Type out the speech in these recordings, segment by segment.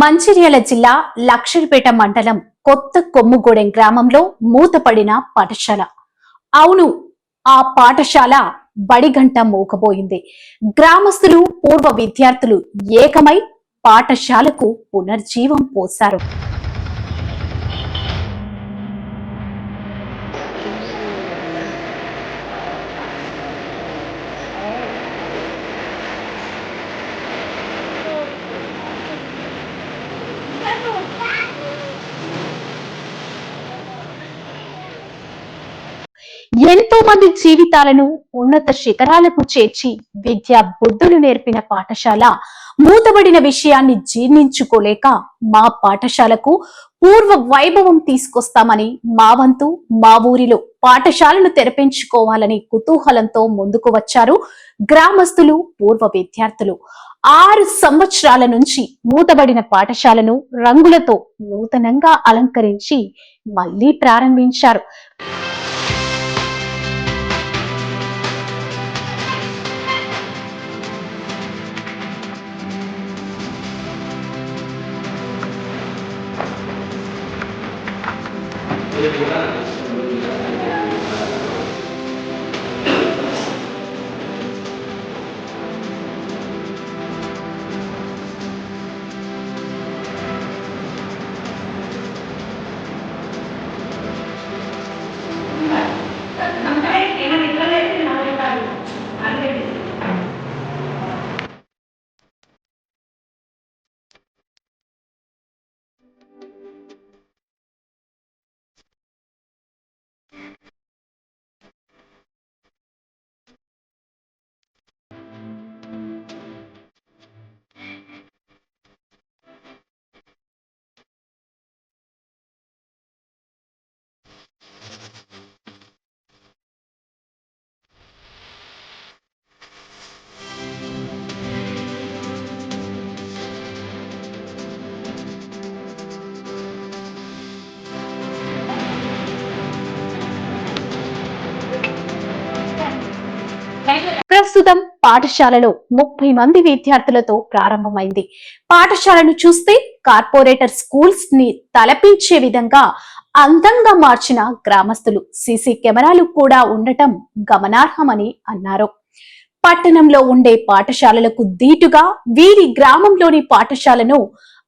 మంచిర్యాల జిల్లా లక్షల్పేట మండలం కొత్త కొమ్ముగూడెం గ్రామంలో మూతపడిన పాఠశాల. అవును ఆ పాఠశాల బడిగంట మోకబోయింది. గ్రామస్తులు పూర్వ విద్యార్థులు ఏకమై పాఠశాలకు పునర్జీవం పోశారు. మంది జీవితాలను ఉన్నత శిఖరాలకు చేర్చి విద్యా బుద్ధులు నేర్పిన పాఠశాల మూతబడిన విషయాన్ని జీర్ణించుకోలేక మా పాఠశాలకు పూర్వ వైభవం తీసుకొస్తామని మా వంతు మా ఊరిలో పాఠశాలను తెరపించుకోవాలని కుతూహలంతో ముందుకు వచ్చారు గ్రామస్తులు పూర్వ విద్యార్థులు. ఆరు సంవత్సరాల నుంచి మూతబడిన పాఠశాలను రంగులతో నూతనంగా అలంకరించి మళ్ళీ ప్రారంభించారు. தெரியுங்களா ప్రస్తుతం పాఠశాలలో ముప్పై మంది విద్యార్థులతో ప్రారంభమైంది. పాఠశాలను చూస్తే కార్పొరేటర్ స్కూల్స్ని తలపించే విధంగా అందంగా మార్చిన గ్రామస్తులు సీసీ కెమెరాలు కూడా ఉండటం గమనార్హమని అన్నారు. పట్టణంలో ఉండే పాఠశాలలకు దీటుగా వీరి గ్రామంలోని పాఠశాలను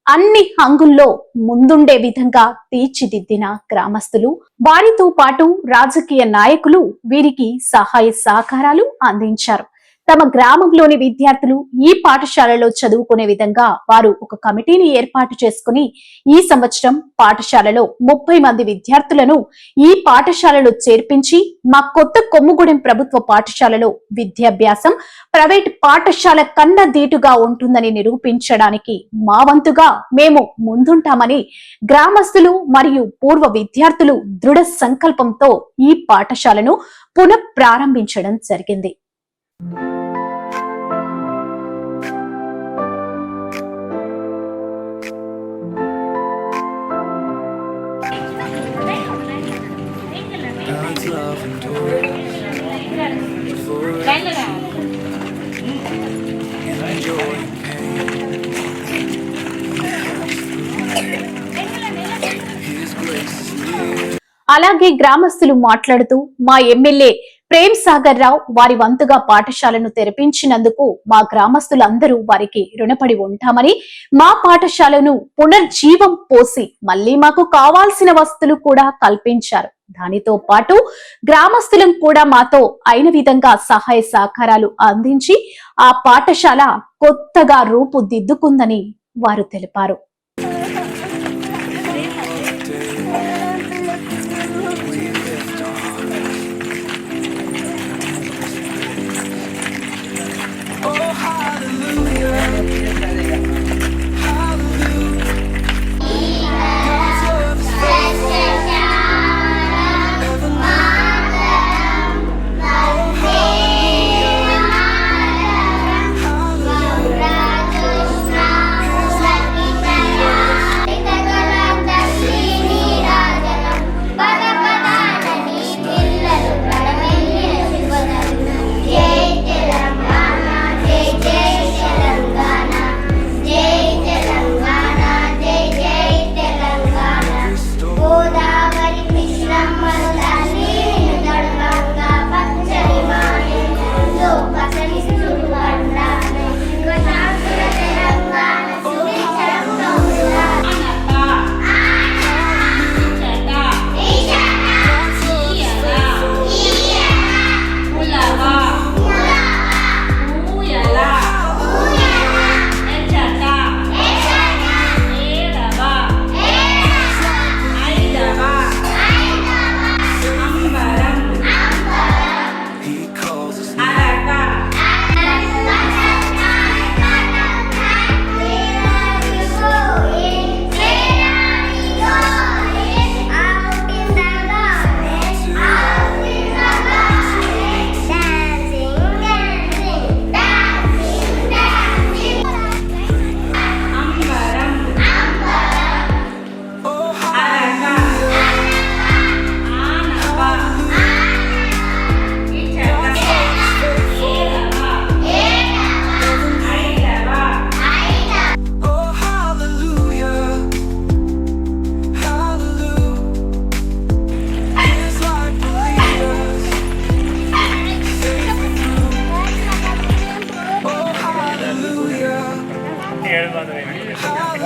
అన్ని హంగుల్లో ముందుండే విధంగా తీర్చిదిద్దిన గ్రామస్తులు వారితో పాటు రాజకీయ నాయకులు వీరికి సహాయ సహకారాలు అందించారు. తమ గ్రామంలోని విద్యార్థులు ఈ పాఠశాలలో చదువుకునే విధంగా వారు ఒక కమిటీని ఏర్పాటు చేసుకుని ఈ సంవత్సరం పాఠశాలలో ముప్పై మంది విద్యార్థులను ఈ పాఠశాలలో చేర్పించి మా కొత్త కొమ్ముగూడెం ప్రభుత్వ పాఠశాలలో విద్యాభ్యాసం ప్రైవేట్ పాఠశాల కన్నా దీటుగా ఉంటుందని నిరూపించడానికి మా వంతుగా మేము ముందుంటామని గ్రామస్తులు మరియు పూర్వ విద్యార్థులు దృఢ సంకల్పంతో ఈ పాఠశాలను పునఃప్రారంభించడం జరిగింది. జరిగింది you అలాగే గ్రామస్తులు మాట్లాడుతూ మా ఎమ్మెల్యే ప్రేమ్ సాగర్ రావు వారి వంతుగా పాఠశాలను తెరిపించినందుకు మా గ్రామస్తులందరూ వారికి రుణపడి ఉంటామని మా పాఠశాలను పునర్జీవం పోసి మళ్ళీ మాకు కావాల్సిన వస్తువులు కూడా కల్పించారు. దానితో పాటు గ్రామస్తులం కూడా మాతో అయిన విధంగా సహాయ సహకారాలు అందించి ఆ పాఠశాల కొత్తగా రూపుదిద్దుకుందని వారు తెలిపారు.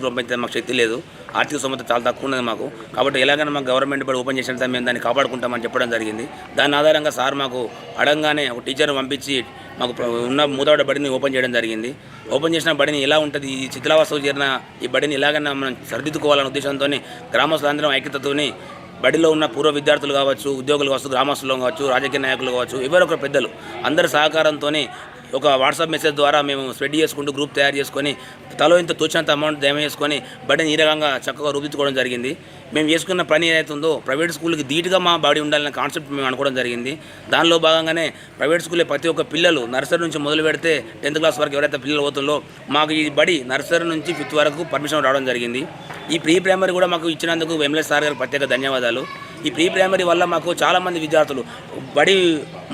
అనేది ప్రైవేట్ మాకు శక్తి లేదు. ఆర్థిక సమస్య చాలా తక్కువ ఉన్నది మాకు. కాబట్టి ఎలాగైనా మాకు గవర్నమెంట్ బడి ఓపెన్ చేసిన మేము దాన్ని కాపాడుకుంటామని చెప్పడం జరిగింది. దాని ఆధారంగా సార్ మాకు అడగంగానే ఒక టీచర్ని పంపించి మాకు ఉన్న మూతవాడ బడిని ఓపెన్ చేయడం జరిగింది. ఓపెన్ చేసిన బడిని ఎలా ఉంటుంది? ఈ శిథిలావస్థకు చేరిన ఈ బడిని ఎలాగైనా మనం సరిదిద్దుకోవాలనే ఉద్దేశంతో గ్రామస్తులందరం ఐక్యతతోని బడిలో ఉన్న పూర్వ విద్యార్థులు కావచ్చు ఉద్యోగులు కావచ్చు గ్రామస్తులు కావచ్చు రాజకీయ నాయకులు కావచ్చు ఎవరొకరు పెద్దలు అందరి సహకారంతో ఒక వాట్సాప్ మెసేజ్ ద్వారా మేము స్ప్రెడ్ చేసుకుంటూ గ్రూప్ తయారు చేసుకొని తలో ఇంత తోచినంత అమౌంట్ జమ చేసుకొని బడిని ఈ రకంగా చక్కగా రూపించుకోవడం జరిగింది. మేము చేసుకున్న పని ఏదైతే ఉందో ప్రైవేట్ స్కూల్కి ధీటుగా మా బాడీ ఉండాలనే కాన్సెప్ట్ మేము అనుకోవడం జరిగింది. దానిలో భాగంగానే ప్రైవేట్ స్కూల్లో ప్రతి ఒక్క పిల్లలు నర్సరీ నుంచి మొదలు పెడితే టెన్త్ క్లాస్ వరకు ఎవరైతే పిల్లలు పోతుందో మాకు ఈ బడి నర్సరీ నుంచి ఫిఫ్త్ వరకు పర్మిషన్ రావడం జరిగింది. ఈ ప్రీ ప్రైమరీ కూడా మాకు ఇచ్చినందుకు ఎంఎల్ఏ సార్ గారికి ప్రత్యేక ధన్యవాదాలు. ఈ ప్రీ ప్రైమరీ వల్ల మాకు చాలామంది విద్యార్థులు బడి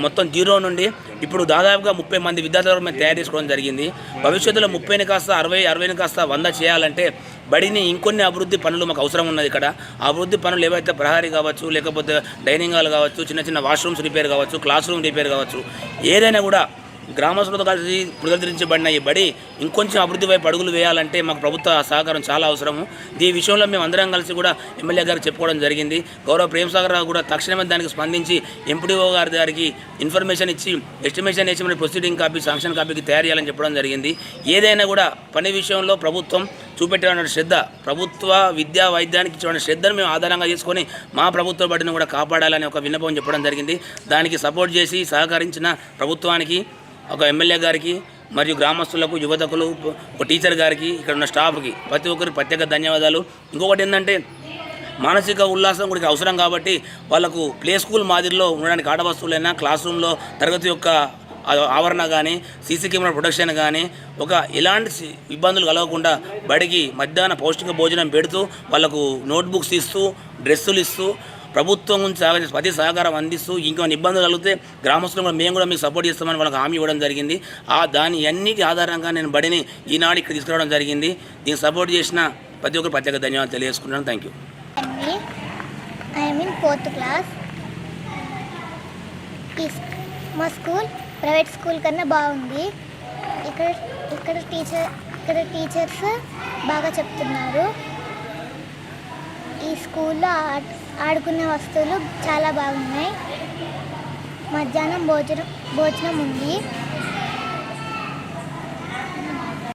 మొత్తం జీరో నుండి ఇప్పుడు దాదాపుగా ముప్పై మంది విద్యార్థుల మేము తయారు చేసుకోవడం జరిగింది. భవిష్యత్తులో ముప్పైని కాస్త అరవై అరవైని కాస్త వంద చేయాలంటే బడిని ఇంకొన్ని అభివృద్ధి పనులు మాకు అవసరం ఉన్నది ఇక్కడ. అభివృద్ధి పనులు ఏవైతే ప్రహారీ కావచ్చు లేకపోతే డైనింగ్ హాల్ కావచ్చు చిన్న చిన్న వాష్రూమ్స్ రిపేర్ కావచ్చు క్లాస్ రూమ్ రిపేర్ కావచ్చు ఏదైనా కూడా గ్రామస్తులతో కలిసి పునరుద్ధరించబడిన ఈ బడి ఇంకొంచెం అభివృద్ధి వైపు అడుగులు వేయాలంటే మాకు ప్రభుత్వ సహకారం చాలా అవసరము. ఈ విషయంలో మేము అందరం కలిసి కూడా ఎమ్మెల్యే గారికి చెప్పుకోవడం జరిగింది. గౌరవ ప్రేమసాగర్ రావు కూడా తక్షణమే దానికి స్పందించి ఎంపీడీఓ గారి గారికి ఇన్ఫర్మేషన్ ఇచ్చి ఎస్టిమేషన్ వేసి మన ప్రొసీడింగ్ కాపీ శాంక్షన్ కాపీకి తయారు చేయాలని చెప్పడం జరిగింది. ఏదైనా కూడా పని విషయంలో ప్రభుత్వం చూపెట్టిన శ్రద్ధ ప్రభుత్వ విద్యా వైద్యానికి ఇచ్చిన శ్రద్ధను మేము ఆధారంగా చేసుకొని మా ప్రభుత్వ బడిని కూడా కాపాడాలని ఒక విన్నపం చెప్పడం జరిగింది. దానికి సపోర్ట్ చేసి సహకరించిన ప్రభుత్వానికి ఒక ఎమ్మెల్యే గారికి మరియు గ్రామస్తులకు యువతకులు ఒక టీచర్ గారికి ఇక్కడ ఉన్న స్టాఫ్కి ప్రతి ఒక్కరికి ప్రత్యేక ధన్యవాదాలు. ఇంకొకటి ఏంటంటే మానసిక ఉల్లాసం కూడా అవసరం కాబట్టి వాళ్ళకు ప్లే స్కూల్ మాదిరిలో ఉండడానికి ఆట వస్తువులైనా క్లాస్ రూమ్లో తరగతి యొక్క ఆవరణ కానీ సీసీ కెమెరా ప్రొటెక్షన్ కానీ ఒక ఎలాంటి సి- ఇబ్బందులు కలగకుండా బడికి మధ్యాహ్న పౌష్టిక భోజనం పెడుతూ వాళ్ళకు నోట్బుక్స్ ఇస్తూ డ్రెస్సులు ఇస్తూ ప్రభుత్వం నుంచి సహకరి ప్రతి సహకారం అందిస్తూ ఇంకేమైనా ఇబ్బందులు కలిగితే గ్రామస్తులు కూడా మేము కూడా మీకు సపోర్ట్ చేస్తామని వాళ్ళకి హామీ ఇవ్వడం జరిగింది. ఆ దాని అన్నిటి ఆధారంగా నేను బడిని ఈనాడు ఇక్కడ తీసుకురావడం జరిగింది. దీనికి సపోర్ట్ చేసిన ప్రతి ఒక్కరు ప్రత్యేక ధన్యవాదాలు తెలియజేసుకుంటున్నాను. థ్యాంక్ యూ ఫోర్త్ క్లాస్ ఈ మా స్కూల్ ప్రైవేట్ స్కూల్ కన్నా బాగుంది. ఇక్కడ ఇక్కడ టీచర్ ఇక్కడ టీచర్స్ బాగా చెప్తున్నారు. ఈ స్కూల్లో ఆర్ట్స్ ఆడుకునే వస్తువులు చాలా బాగున్నాయి. మధ్యాహ్నం భోజనం భోజనం ఉంది.